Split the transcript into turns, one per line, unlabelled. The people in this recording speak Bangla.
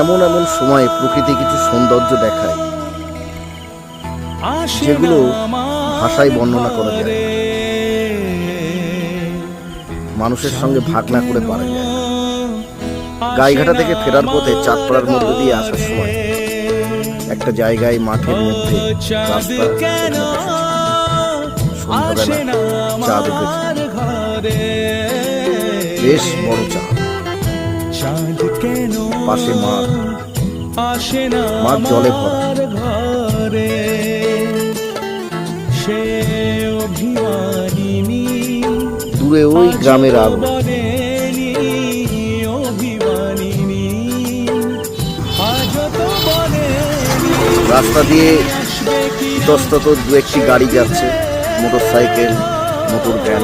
এমন এমন সময়ে প্রকৃতি কিছু সৌন্দর্য দেখায় যেগুলো ভাষায় বর্ণনা করা যায় মানুষের সঙ্গে ভাগ না করে পারা যায়। গাইঘাটা থেকে ফেরার পথে চাঁদপাড়ার মধ্যে দিয়ে আসার সময় একটা জায়গায় মাঠের মধ্যে রাস্তা বেশ বড় চাঁদ।
চাঁদ কেন
পাশে মাঠ
আসে না
মাঠ জলে
ঘরে? সে অভিমানিনী
দূরে ওই গ্রামের আলো। রাস্তা দিয়ে
কি
ইতস্তত দু একটি গাড়ি যাচ্ছে মোটর সাইকেল মোটর ভ্যান